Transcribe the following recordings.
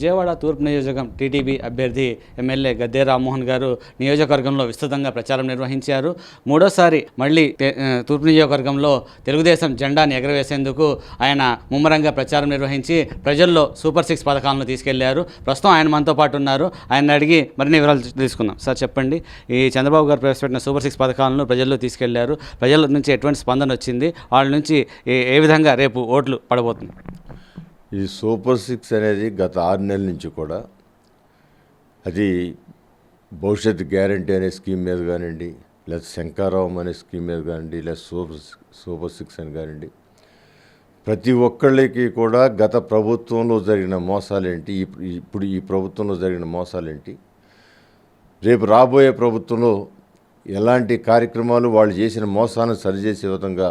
విజయవాడ తూర్పు నియోజకం టీడీపీ అభ్యర్థి ఎమ్మెల్యే గద్దే రామ్మోహన్ గారు నియోజకవర్గంలో విస్తృతంగా ప్రచారం నిర్వహించారు. మూడోసారి మళ్ళీ తూర్పు నియోజకవర్గంలో తెలుగుదేశం జెండాని ఎగరవేసేందుకు ఆయన ముమ్మరంగా ప్రచారం నిర్వహించి ప్రజల్లో సూపర్ సిక్స్ పథకాలను తీసుకెళ్ళారు. ప్రస్తుతం ఆయన మనతో పాటు ఉన్నారు. ఆయన అడిగి మరిన్ని వివరాలు తీసుకుందాం. సార్ చెప్పండి. ఈ చంద్రబాబు గారు ప్రవేశపెట్టిన సూపర్ సిక్స్ పథకాలను ప్రజల్లో తీసుకెళ్ళారు. ప్రజల నుంచి ఎటువంటి స్పందన వచ్చింది? వాళ్ళ నుంచి ఏ- ఏ విధంగా రేపు ఓట్లు పడబోతుంది ఈ సూపర్ సిక్స్ అనేది గత ఆరు నెలల నుంచి కూడా అది భవిష్యత్ గ్యారంటీ అనే స్కీమ్ మీద కానివ్వండి లేదా శంకారావం అనే స్కీమ్ మీద కానివ్వండి లేదా సూపర్ సూపర్ సిక్స్ అని కానివ్వండి ప్రతి ఒక్కళ్ళకి కూడా గత ప్రభుత్వంలో జరిగిన మోసాలేంటి ఇప్పుడు ఈ ప్రభుత్వంలో జరిగిన మోసాలేంటి రేపు రాబోయే ప్రభుత్వంలో ఎలాంటి కార్యక్రమాలు వాళ్ళు చేసిన మోసాలను సరిచేసే విధంగా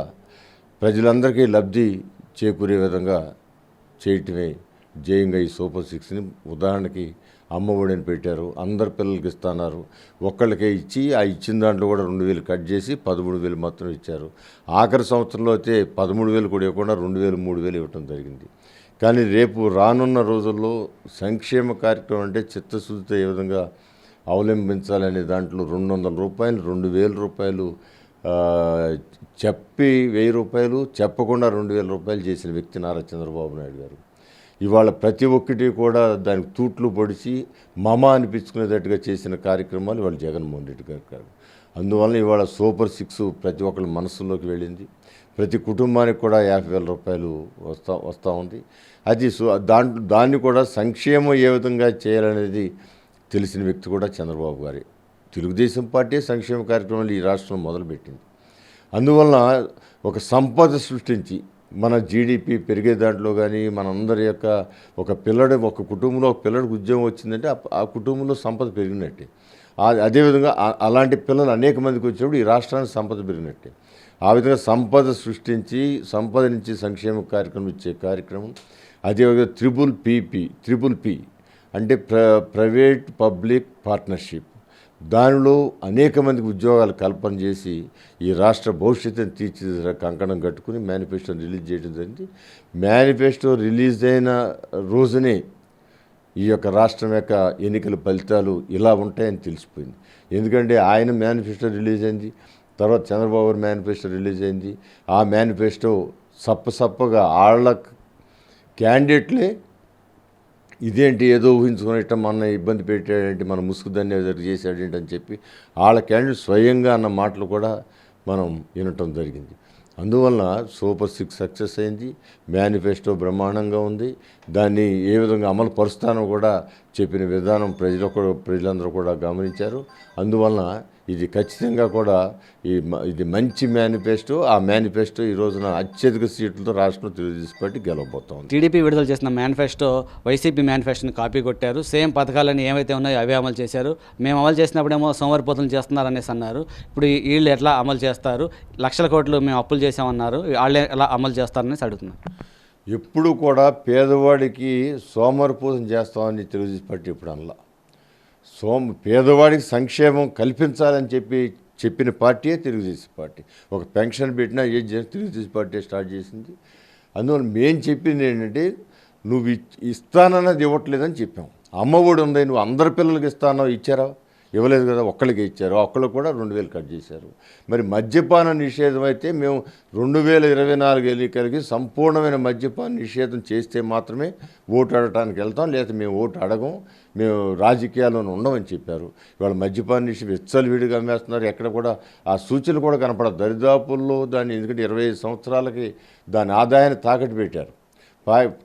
ప్రజలందరికీ లబ్ధి చేకూరే విధంగా చేయటమే జయంగా ఈ సూపర్ సిక్స్ని ఉదాహరణకి అమ్మఒడిని పెట్టారు అందరు పిల్లలకి ఇస్తున్నారు. ఒక్కళ్ళకే ఇచ్చి ఆ ఇచ్చిన దాంట్లో కూడా రెండు వేలు కట్ చేసి పదమూడు వేలు మాత్రం ఇచ్చారు. ఆఖరి సంవత్సరంలో అయితే పదమూడు వేలు కూడా ఇవ్వకుండా రెండు వేలు మూడు వేలు ఇవ్వటం జరిగింది. కానీ రేపు రానున్న రోజుల్లో సంక్షేమ కార్యక్రమం అంటే చిత్తశుద్ధితో ఏ విధంగా అవలంబించాలనే దాంట్లో రెండు వందల రూపాయలు రెండు వేల రూపాయలు చెప్పి వెయ్యి రూపాయలు చెప్పకుండా రెండు వేల రూపాయలు చేసిన వ్యక్తి నారా చంద్రబాబు నాయుడు గారు. ఇవాళ ప్రతి ఒక్కటి కూడా దానికి తూట్లు పొడిచి మమ అనిపించుకునేటట్టుగా చేసిన కార్యక్రమాలు ఇవాళ జగన్మోహన్ రెడ్డి గారు కాదు అందువల్ల ఇవాళ సూపర్ సిక్స్ ప్రతి ఒక్కరి మనసులోకి వెళ్ళింది. ప్రతి కుటుంబానికి కూడా యాభై వేల రూపాయలు వస్తా వస్తూ ఉంది. అది దాంట్లో దాన్ని కూడా సంక్షేమం ఏ విధంగా చేయాలనేది తెలిసిన వ్యక్తి కూడా చంద్రబాబు గారే. తెలుగుదేశం పార్టీ సంక్షేమ కార్యక్రమాలు ఈ రాష్ట్రం మొదలుపెట్టింది. అందువలన ఒక సంపద సృష్టించి మన జీడిపి పెరిగే దాంట్లో కానీ మనందరి యొక్క ఒక పిల్లడి ఒక కుటుంబంలో ఒక పిల్లడికి ఉద్యోగం వచ్చిందంటే ఆ- కుటుంబంలో సంపద పెరిగినట్టే. అదేవిధంగా అలాంటి పిల్లలు అనేక మందికి వచ్చినప్పుడు ఈ రాష్ట్రానికి సంపద పెరిగినట్టే. ఆ విధంగా సంపద సృష్టించి సంపద నుంచి సంక్షేమ కార్యక్రమం ఇచ్చే కార్యక్రమం అదేవిధంగా త్రిబుల్ పీపీ త్రిబుల్ పి అంటే ప్ర ప్రైవేట్ పబ్లిక్ పార్ట్నర్షిప్. దానిలో అనేక మందికి ఉద్యోగాలు కల్పన చేసి ఈ రాష్ట్ర భవిష్యత్తుని తీర్చిదిద్దే కంకణం కట్టుకుని మేనిఫెస్టోని రిలీజ్ చేయడం జరిగింది. మేనిఫెస్టో రిలీజ్ అయిన రోజునే ఈ యొక్క రాష్ట్రం యొక్క ఎన్నికల ఫలితాలు ఇలా ఉంటాయని తెలిసిపోయింది. ఎందుకంటే ఆయన మేనిఫెస్టో రిలీజ్ అయింది తర్వాత చంద్రబాబు గారి మేనిఫెస్టో రిలీజ్ అయింది. ఆ మేనిఫెస్టో సప్ప సప్పగా వాళ్ళ క్యాండిడేట్లే ఇదేంటి ఏదో ఊహించుకుని మన ఇబ్బంది పెట్టాడేంటి మన ముసుగు దాన్ని చేశాడేంటి అని చెప్పి వాళ్ళ క్యాండిడేట్ స్వయంగా అన్న మాటలు కూడా మనం వినటం జరిగింది. అందువలన సూపర్ సిక్స్ సక్సెస్ అయింది. మేనిఫెస్టో బ్రహ్మాండంగా ఉంది. దాన్ని ఏ విధంగా అమలు పరుస్తానో కూడా చెప్పిన విధానం ప్రజలు ప్రజలందరూ కూడా గమనించారు. అందువలన ఇది ఖచ్చితంగా కూడా ఈ ఇది మంచి మేనిఫెస్టో ఆ మేనిఫెస్టో ఈ రోజున అత్యధిక సీట్లతో రాష్ట్రంలో తెలుగుదేశం పార్టీ గెలవబోతోంది టీడీపీ విడుదల చేసిన మేనిఫెస్టో వైసీపీ మేనిఫెస్టోని కాపీ కొట్టారు. సేమ్ పథకాలన్నీ ఏవైతే ఉన్నాయో అవే అమలు చేశారు. మేము అమలు చేసినప్పుడేమో సోమవారిపోతులు చేస్తున్నారు అనేసి అన్నారు. ఇప్పుడు వీళ్ళు ఎట్లా అమలు చేస్తారు? లక్షల కోట్లు మేము అప్పులు చేసామన్నారు వాళ్ళు ఎలా అమలు చేస్తారనేసి అడుగుతున్నారు ఎప్పుడు కూడా పేదవాడికి సోమరిపోతం చేస్తామని తెలుగుదేశం పార్టీ ఇప్పుడు అనలా. సోమ పేదవాడికి సంక్షేమం కల్పించాలని చెప్పి చెప్పిన పార్టీయే తెలుగుదేశం పార్టీ. ఒక పెన్షన్ పెట్టినా ఏం చేసి తెలుగుదేశం పార్టీ స్టార్ట్ చేసింది. అందువల్ల మేం చెప్పింది ఏంటంటే నువ్వు ఇస్తానన్నది ఇవ్వట్లేదని చెప్పాం. అమ్మఒడి ఉంది నువ్వు అందరి పిల్లలకి ఇస్తానో ఇచ్చారా? ఇవ్వలేదు కదా ఒక్కళ్ళకి ఇచ్చారు. ఒక్కళ్ళు కూడా రెండు వేలు కట్ చేశారు. మరి మద్యపాన నిషేధం అయితే మేము రెండు వేల ఇరవై నాలుగు ఎన్నికలకి సంపూర్ణమైన మద్యపాన నిషేధం చేస్తే మాత్రమే ఓటు అడగటానికి వెళ్తాం లేదా మేము ఓటు అడగం. మేము రాజకీయాల్లోనే ఉండమని చెప్పారు. ఇవాళ మద్యపాన నిషేధం విచ్చలవిడిగా అమ్మేస్తున్నారు. ఎక్కడ కూడా ఆ సూచనలు కూడా కనపడదు దరిదాపుల్లో దాన్ని ఎందుకంటే ఇరవై ఐదు సంవత్సరాలకి దాని ఆదాయాన్ని తాకట్టు పెట్టారు.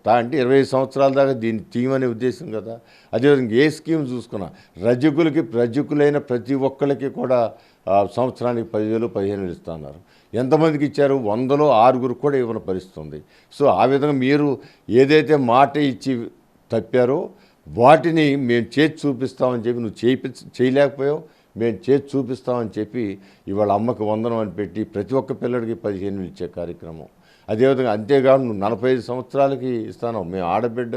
అంటే ఇరవై ఐదు సంవత్సరాల దాకా దీన్ని తీయమనే ఉద్దేశం కదా. అదేవిధంగా ఏ స్కీమ్ చూసుకున్నా రజకులకి రజకులైన ప్రతి ఒక్కరికి కూడా ఆ, సంవత్సరానికి పదివేలు పదిహేను వేలు ఇస్తున్నారు. ఎంతమందికి ఇచ్చారు? వందలో ఆరుగురు కూడా ఇవ్వని పరిస్థితుంది. సో ఆ విధంగా మీరు ఏదైతే మాట ఇచ్చి తప్పారో వాటిని మేము చేసి చూపిస్తామని చెప్పి నువ్వు చేయించ చేయలేకపోయావు. మేము చేసి చూపిస్తామని చెప్పి ఇవాళ అమ్మకి వందనం అని పెట్టి ప్రతి ఒక్క పిల్లడికి పదిహేను ఇచ్చే కార్యక్రమం. అదేవిధంగా అంతేకాదు నువ్వు నలభై ఐదు సంవత్సరాలకి ఇస్తాను. మేము ఆడబిడ్డ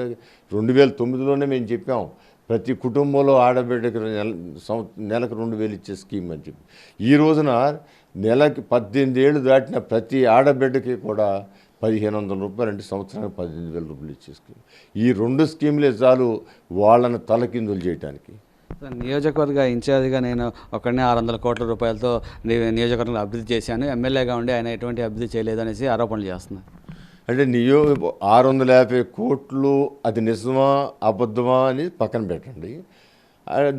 రెండు వేల తొమ్మిదిలోనే మేము చెప్పాం. ప్రతి కుటుంబంలో ఆడబిడ్డకి నెల సంవ- నెలకు రెండు వేలు ఇచ్చే స్కీమ్ అని చెప్పి. ఈ రోజున నెలకి పద్దెనిమిది ఏళ్ళు దాటిన ప్రతి ఆడబిడ్డకి కూడా పదిహేను వందల రూపాయలు అంటే సంవత్సరానికి పద్దెనిమిది వేల రూపాయలు ఇచ్చే స్కీమ్ ఈ రెండు స్కీములే చాలు వాళ్ళని తలకిందులు చేయడానికి నియోజకవర్గ ఇన్ఛార్జిగా నేను ఒక్కడనే ఆరు వందల కోట్ల రూపాయలతో నియోజకవర్గంలో అభివృద్ధి చేశాను. ఎమ్మెల్యేగా ఉండి ఆయన ఎటువంటి అభివృద్ధి చేయలేదు అనేసి ఆరోపణలు చేస్తున్నారు అంటే నియో ఆరు వందల యాభై కోట్లు అది నిజమా అబద్ధమా అని పక్కన పెట్టండి.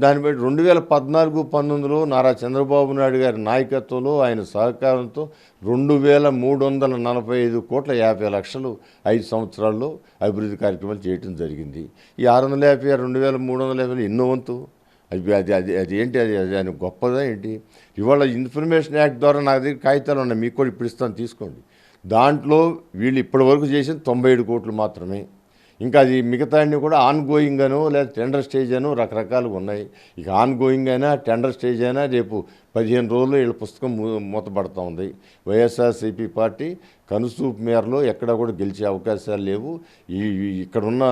దాన్ని బట్టి రెండు వేల పద్నాలుగు పంతొమ్మిదిలో నారా చంద్రబాబు నాయుడు గారి నాయకత్వంలో ఆయన సహకారంతో రెండు వేల మూడు వందల నలభై ఐదు కోట్ల యాభై లక్షలు ఐదు సంవత్సరాల్లో అభివృద్ధి కార్యక్రమాలు చేయటం జరిగింది. ఈ ఆరు వందల యాభై రెండు వేల మూడు వందల యాభై ఎన్నో వంతు. అది అది అది అది ఏంటి అది అది ఆయన గొప్పదా ఏంటి? ఇవాళ ఇన్ఫర్మేషన్ యాక్ట్ ద్వారా నా దగ్గర కాగితాలు ఉన్నాయి మీకు కూడా ఇప్పుడు ఇస్తాను తీసుకోండి. దాంట్లో వీళ్ళు ఇప్పటివరకు చేసిన తొంభై ఏడు కోట్లు మాత్రమే. ఇంకా అది మిగతా అన్ని కూడా ఆన్ గోయింగ్ లేదా టెండర్ స్టేజ్ అను రకరకాలుగా ఉన్నాయి. ఇక ఆన్ గోయింగ్ అయినా టెండర్ స్టేజ్ అయినా రేపు పదిహేను రోజులు వీళ్ళ పుస్తకం మూతపడుతూ ఉంది. వైఎస్ఆర్సీపీ పార్టీ కనుసూపు మేరలో ఎక్కడ కూడా గెలిచే అవకాశాలు లేవు. ఈ ఇక్కడున్న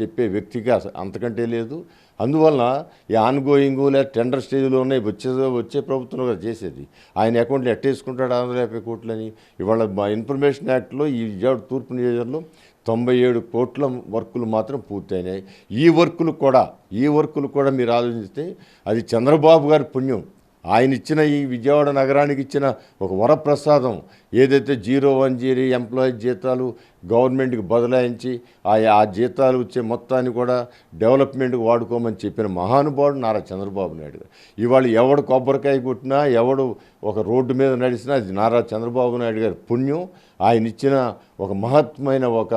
చెప్పే వ్యక్తికి అంతకంటే లేదు. అందువలన ఈ ఆన్గోయింగ్ లేదా టెండర్ స్టేజ్లో ఉన్నాయి వచ్చే వచ్చే ప్రభుత్వం కూడా చేసేది. ఆయన అకౌంట్లో ఎట్టేసుకుంటాడు ఆంధ్ర యాభై కోట్లని ఇవాళ మా ఇన్ఫర్మేషన్ యాక్ట్లో ఈ విజయవాడ తూర్పు నియోజకవర్గంలో తొంభై ఏడు కోట్ల వర్కులు మాత్రం పూర్తయినాయి. ఈ వర్కులు కూడా ఈ వర్కులు కూడా మీరు ఆలోచిస్తే అది చంద్రబాబు గారి పుణ్యం. ఆయన ఇచ్చిన ఈ విజయవాడ నగరానికి ఇచ్చిన ఒక వరప్రసాదం ఏదైతే జీరో వన్ జీరో ఎంప్లాయీ జీతాలు గవర్నమెంట్కి బదలాయించి ఆ ఆ జీతాలు వచ్చే మొత్తాన్ని కూడా డెవలప్మెంట్కి వాడుకోమని చెప్పిన మహానుభావుడు నారా చంద్రబాబు నాయుడు గారు. ఇవాళ ఎవడు కొబ్బరికాయ కొట్టినా ఎవడు ఒక రోడ్డు మీద నడిచినా అది నారా చంద్రబాబు నాయుడు గారి పుణ్యం. ఆయన ఇచ్చిన ఒక మహత్మైన ఒక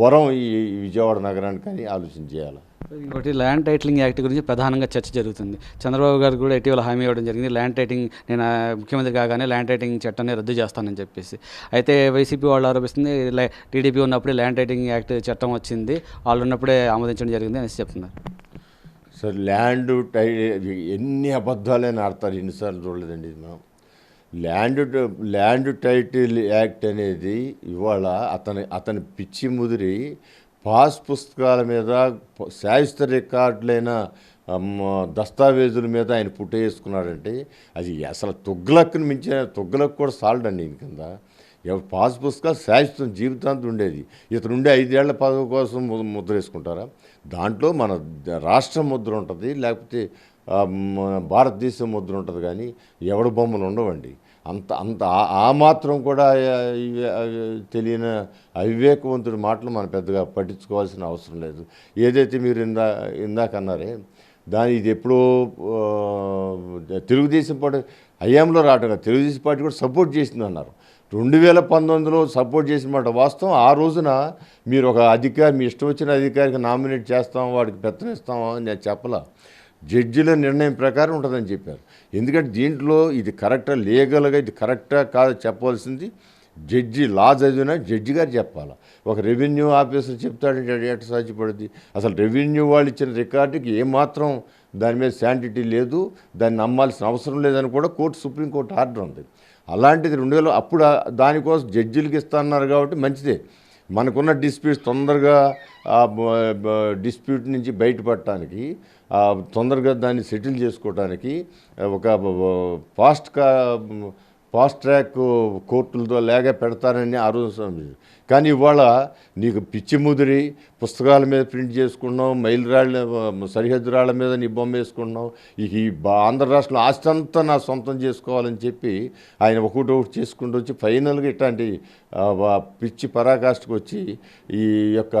వరం ఈ విజయవాడ నగరానికి అని ఆలోచన చేయాలి. ఇంకోటి ల్యాండ్ టైటిలింగ్ యాక్ట్ గురించి ప్రధానంగా చర్చ జరుగుతుంది. చంద్రబాబు గారు కూడా ఇటీవల హామీ ఇవ్వడం జరిగింది. ల్యాండ్ టైటింగ్ నేను ముఖ్యమంత్రి కాగానే ల్యాండ్ టైటింగ్ చట్టాన్ని రద్దు చేస్తానని చెప్పేసి. అయితే వైసీపీ వాళ్ళు ఆరోపిస్తుంది టీడీపీ ఉన్నప్పుడే ల్యాండ్ టైటింగ్ యాక్ట్ చట్టం వచ్చింది. వాళ్ళు ఉన్నప్పుడే ఆమోదించడం జరిగింది అనేసి చెప్తున్నారు. సార్ ల్యాండ్ టై ఎన్ని అబద్ధాలైనా ఆడతారు. ఎన్నిసార్లు చూడలేదండి ఇది మనం. ల్యాండ్ ల్యాండ్ టైటిల్ యాక్ట్ అనేది ఇవాళ అతని అతని పిచ్చి ముదిరి పాస్ పుస్తకాల మీద ప- శాస్త్ర రికార్డులైన దస్తావేజుల మీద ఆయన పుట్టేసుకున్నాడంటే అది అసలు తుగ్లక్ని మించిన తుగ్లక్ కూడా సాల్డండి ఈయన కింద. ఎవరు పాస్ పుస్తకాలు శాశ్వతం జీవితాంతం ఉండేది. ఇతను ఉండే ఐదేళ్ళ పదవి కోసం ముద్ర వేసుకుంటారా? దాంట్లో మన రాష్ట్ర ముద్ర ఉంటుంది లేకపోతే భారతదేశం ముద్ర ఉంటుంది కానీ ఎవడు బొమ్మలు ఉండవండి. అంత అంత ఆ- మాత్రం కూడా తెలియని అవివేకవంతుడి మాటలు మనం పెద్దగా పట్టించుకోవాల్సిన అవసరం లేదు. ఏదైతే మీరు ఇందా ఇందాక అన్నారే దాని ఇది ఎప్పుడో తెలుగుదేశం పార్టీ హయాంలో రావటం తెలుగుదేశం పార్టీ కూడా సపోర్ట్ చేసింది అన్నారు రెండు వేల పంతొమ్మిదిలో సపోర్ట్ చేసిన మాట వాస్తవం ఆ రోజున మీరు ఒక అధికారి మీ ఇష్టం వచ్చిన అధికారికి నామినేట్ చేస్తాం వాడికి పెత్తనం అని నేను చెప్పలా. జడ్జిల నిర్ణయం ప్రకారం ఉంటుందని చెప్పారు. ఎందుకంటే దీంట్లో ఇది కరెక్టా లీగల్గా ఇది కరెక్టా కాదు చెప్పవలసింది జడ్జి లా చదివినా జడ్జి గారు చెప్పాలి. ఒక రెవెన్యూ ఆఫీసర్ చెప్తాడంటే ఎట్ట సాధ్యపడుద్ది? అసలు రెవెన్యూ వాళ్ళు ఇచ్చిన రికార్డుకి ఏమాత్రం దాని మీద శాంటిటీ లేదు దాన్ని నమ్మాల్సిన అవసరం లేదని కూడా కోర్టు సుప్రీంకోర్టు ఆర్డర్ ఉంది. అలాంటిది రెండు వేల అప్పుడు దానికోసం దానికోసం జడ్జిలకి ఇస్తున్నారు కాబట్టి మంచిదే. మనకున్న డిస్ప్యూట్స్ తొందరగా డిస్ప్యూట్ నుంచి బయటపడటానికి తొందరగా దాన్ని సెటిల్ చేసుకోవటానికి ఒక ఫాస్ట్ కా ఫాస్ట్ ట్రాక్ కోర్టులతో లేక పెడతారని ఆ రోజు కానీ ఇవాళ నీకు పిచ్చి ముదిరి పుస్తకాల మీద ప్రింట్ చేసుకున్నావు మైలు రాళ్ళ సరిహద్దు రాళ్ళ మీద నీ బొమ్మ వేసుకున్నావు ఈ బా- ఆంధ్ర రాష్ట్రంలో ఆస్తంతా నా సొంతం చేసుకోవాలని చెప్పి ఆయన ఒకటి ఒకటి చేసుకుంటూ వచ్చి ఫైనల్గా ఇట్లాంటి పిచ్చి పరాకాష్ఠకు వచ్చి ఈ యొక్క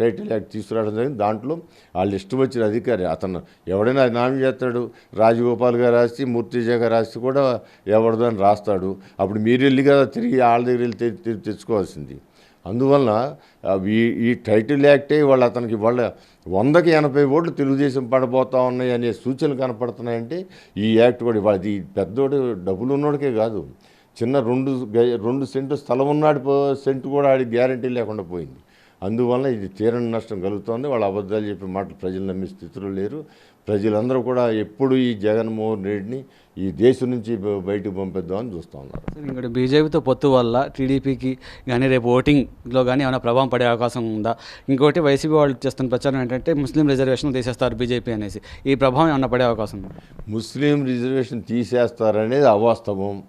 టైటిల్ యాక్ట్ తీసుకురావడం జరిగింది. దాంట్లో వాళ్ళు ఇష్టం వచ్చిన అధికారి అతను ఎవడైనా నామి చేస్తాడు రాజగోపాల్ గారు రాసి మూర్తిజ గారు రాసి కూడా ఎవరిదో రాస్తాడు. అప్పుడు మీరు వెళ్ళి కదా తిరిగి వాళ్ళ దగ్గర వెళ్ళి తెచ్చుకోవాల్సింది. అందువలన ఈ ఈ టైటిల్ యాక్టే వాళ్ళు అతనికి వాళ్ళ వందకి ఎనభై ఓట్లు తెలుగుదేశం పడబోతా ఉన్నాయి అనే సూచనలు కనపడుతున్నాయంటే ఈ యాక్ట్ కూడా వాళ్ళది ఇది పెద్దోడు డబ్బులు ఉన్నోడికే కాదు. చిన్న రెండు రెండు సెంటు స్థలం ఉన్నాడు సెంటు కూడా ఆడి గ్యారంటీ లేకుండా పోయింది. అందువల్ల ఇది తీరని నష్టం కలుగుతోంది. వాళ్ళు అబద్ధాలు చెప్పే మాటలు ప్రజలు నమ్మే స్థితిలో లేరు. ప్రజలందరూ కూడా ఎప్పుడు ఈ జగన్మోహన్ రెడ్డిని ఈ దేశం నుంచి బయటకు పంపిద్దామని చూస్తూ ఉన్నారు. సార్ ఇంకోటి బీజేపీతో పొత్తు వల్ల టీడీపీకి కానీ రేపు ఓటింగ్లో కానీ ఏమైనా ప్రభావం పడే అవకాశం ఉందా? ఇంకోటి వైసీపీ వాళ్ళు చేస్తున్న ప్రచారం ఏంటంటే ముస్లిం రిజర్వేషన్లు తీసేస్తారు బీజేపీ అనేసి. ఈ ప్రభావం ఏమైనా పడే అవకాశం ఉందా? ముస్లిం రిజర్వేషన్ తీసేస్తారనేది అవాస్తవం.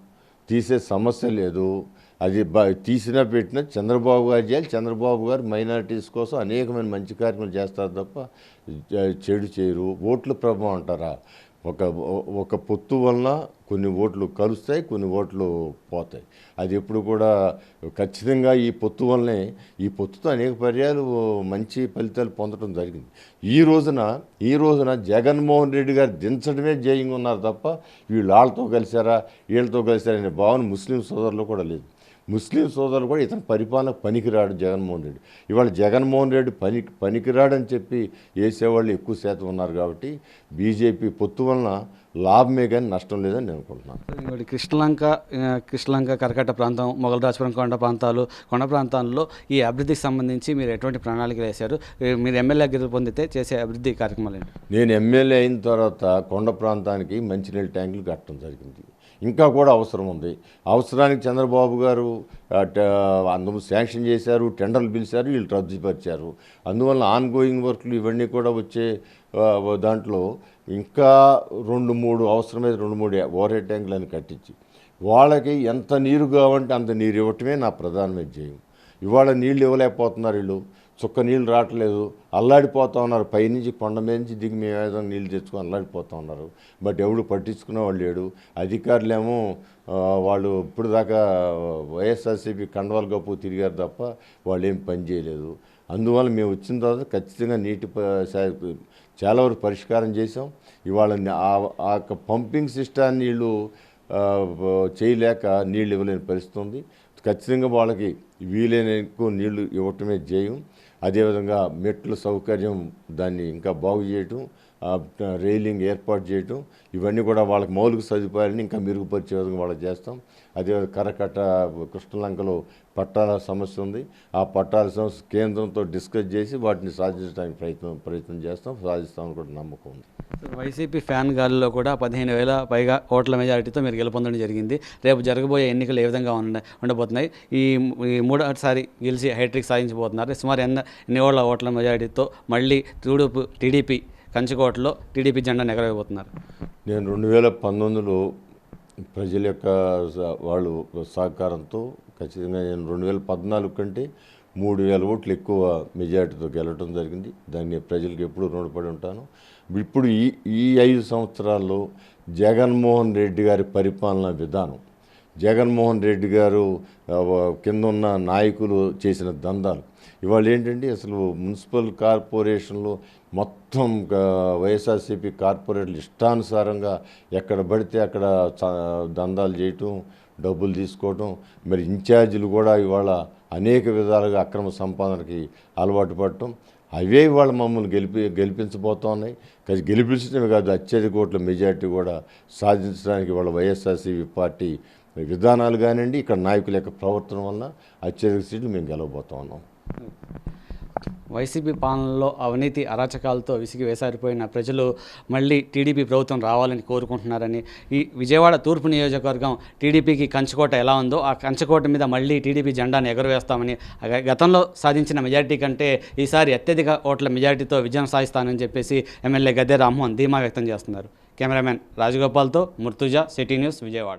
తీసే సమస్య లేదు. అది బ తీసినా పెట్టినా చంద్రబాబు గారు చేయాలి చంద్రబాబు గారు మైనారిటీస్ కోసం అనేకమైన మంచి కార్యక్రమాలు చేస్తారు తప్ప చెడు చేయరు. ఓట్ల ప్రభావం అంటారా? ఒక ఒక పొత్తు వలన కొన్ని ఓట్లు కలుస్తాయి కొన్ని ఓట్లు పోతాయి. అది ఎప్పుడు కూడా ఖచ్చితంగా ఈ పొత్తు వల్లనే ఈ పొత్తుతో అనేక పర్యాలు మంచి ఫలితాలు పొందడం జరిగింది. ఈ రోజున ఈ రోజున జగన్మోహన్ రెడ్డి గారు దించడమే జయంగా ఉన్నారు తప్ప వీళ్ళు వాళ్ళతో కలిశారా వీళ్ళతో కలిశారా అనే భావన ముస్లిం సోదరులు కూడా లేదు. ముస్లిం సోదరులు కూడా ఇతను పరిపాలన పనికిరాడు జగన్మోహన్ రెడ్డి. ఇవాళ జగన్మోహన్ రెడ్డి పని పనికిరాడని చెప్పి వేసేవాళ్ళు ఎక్కువ శాతం ఉన్నారు కాబట్టి బీజేపీ పొత్తు వలన లాభమే కానీ నష్టం లేదని నేను అనుకుంటున్నాను. కృష్ణలంక కృష్ణలంక కరకట్ట ప్రాంతం మొగలరాజపురం కొండ ప్రాంతాలు కొండ ప్రాంతాల్లో ఈ అభివృద్ధికి సంబంధించి మీరు ఎటువంటి ప్రణాళికలు వేశారు? మీరు ఎమ్మెల్యే గెలుపు పొందితే చేసే అభివృద్ధి కార్యక్రమాలు నేను ఎమ్మెల్యే అయిన తర్వాత కొండ ప్రాంతానికి మంచినీళ్ళ ట్యాంకులు కట్టడం జరిగింది. ఇంకా కూడా అవసరం ఉంది. అవసరానికి చంద్రబాబు గారు ఆ, అందుకు శాంక్షన్ చేశారు టెండర్లు పిలిచారు వీళ్ళు రద్దుపరిచారు. అందువల్ల ఆన్ గోయింగ్ వర్క్లు ఇవన్నీ కూడా వచ్చే దాంట్లో ఇంకా రెండు మూడు అవసరమైతే రెండు మూడు ఓవర్ హెడ్ ట్యాంకులను కట్టించి వాళ్ళకి ఎంత నీరు కావాలంటే అంత నీరు ఇవ్వటమే నా ప్రధానమైన ధ్యేయం. ఇవాళ నీళ్ళు ఇవ్వలేకపోతున్నారు వీళ్ళు. చుక్క నీళ్ళు రావట్లేదు. అల్లాడిపోతూ ఉన్నారు. పైనుంచి కొండ మీద నుంచి దిగి మేము ఏదో నీళ్ళు తెచ్చుకొని అల్లాడిపోతూ ఉన్నారు. బట్ ఎవడు పట్టించుకునేవాళ్ళు లేడు. అధికారులేమో వాళ్ళు ఇప్పుడు దాకా వైఎస్ఆర్సీపీ కండవాల గప్పు తిరిగారు తప్ప వాళ్ళు ఏం పని చేయలేదు. అందువల్ల మేము వచ్చిన తర్వాత ఖచ్చితంగా నీటి చాలా వరకు పరిష్కారం చేసాం ఇవాళ ఆ- యొక్క పంపింగ్ సిస్టాన్ని నీళ్ళు చేయలేక నీళ్ళు ఇవ్వలేని పరిస్థితి ఉంది. ఖచ్చితంగా వాళ్ళకి వీలైన ఎక్కువ నీళ్ళు ఇవ్వటమే జయం అదేవిధంగా మెట్ల సౌకర్యం దాన్ని ఇంకా బాగు చేయటం రైలింగ్ ఏర్పాటు చేయటం ఇవన్నీ కూడా వాళ్ళకి మౌలిక సదుపాయాలను ఇంకా మెరుగుపరిచే విధంగా వాళ్ళకి చేస్తాం. అదే కరకట్ట కృష్ణలంకలో పట్టాల సమస్య ఉంది. ఆ పట్టాల సమస్య కేంద్రంతో డిస్కస్ చేసి వాటిని సాధించడానికి ప్రయత్నం ప్రయత్నం చేస్తాం. సాధిస్తామని కూడా నమ్మకం ఉంది. వైసీపీ ఫ్యాన్ గాలిలో కూడా పదిహేను వేల పైగా ఓట్ల మెజారిటీతో మీరు గెలుపొందడం జరిగింది. రేపు జరగబోయే ఎన్నికలు ఏ విధంగా ఉండ ఉండబోతున్నాయి? ఈ ఈ మూడోసారి గెలిచి హైట్రిక్ సాధించబోతున్నారు. సుమారు ఎన్న ఎన్ని ఓట్ల ఓట్ల మెజారిటీతో మళ్ళీ టీడీపీ టీడీపీ కంచికోటలో టీడీపీ జెండాను ఎగరవేయబోతున్నారు నేను రెండు వేల పంతొమ్మిదిలో ప్రజల యొక్క వాళ్ళు సహకారంతో ఖచ్చితంగా నేను రెండు వేల పద్నాలుగు కంటే మూడు వేల ఓట్లు ఎక్కువ మెజార్టీతో గెలవడం జరిగింది. దాన్ని ప్రజలకు ఎప్పుడూ రుణపడి ఉంటాను. ఇప్పుడు ఈ ఈ ఐదు సంవత్సరాల్లో జగన్మోహన్ రెడ్డి గారి పరిపాలనా విధానం జగన్మోహన్ రెడ్డి గారు కింద ఉన్న నాయకులు చేసిన దందాలు. ఇవాళ ఏంటంటే అసలు మున్సిపల్ కార్పొరేషన్లో మొత్తం వైఎస్ఆర్సీపీ కార్పొరేట్లు ఇష్టానుసారంగా ఎక్కడ పడితే అక్కడ దందాలు చేయటం డబ్బులు తీసుకోవటం మరి ఇన్ఛార్జీలు కూడా ఇవాళ అనేక విధాలుగా అక్రమ సంపాదనకి అలవాటు పడటం అవే ఇవాళ మమ్మల్ని గెలిపి గెలిపించబోతున్నాయి కానీ గెలిపించడమే కాదు అత్యధిక ఓట్ల మెజార్టీ కూడా సాధించడానికి ఇవాళ వైఎస్ఆర్సీపీ పార్టీ విధానాలు కానివ్వండి ఇక్కడ నాయకుల యొక్క ప్రవర్తన వల్ల అత్యధిక సీట్లు మేము గెలవబోతా ఉన్నాం. వైసీపీ పాలనలో అవినీతి అరాచకాలతో విసిగి వేసారిపోయిన ప్రజలు మళ్ళీ టీడీపీ ప్రభుత్వం రావాలని కోరుకుంటున్నారని ఈ విజయవాడ తూర్పు నియోజకవర్గం టీడీపీకి కంచుకోట ఎలా ఉందో ఆ కంచుకోట మీద మళ్ళీ టీడీపీ జెండాను ఎగురవేస్తామని గతంలో సాధించిన మెజార్టీ కంటే ఈసారి అత్యధిక ఓట్ల మెజార్టీతో విజయం సాధిస్తానని చెప్పేసి ఎమ్మెల్యే గద్దె రామ్మోహన్ ధీమా వ్యక్తం చేస్తున్నారు. కెమెరామెన్ రాజగోపాల్తో ముర్తుజా సిటీ న్యూస్ విజయవాడ.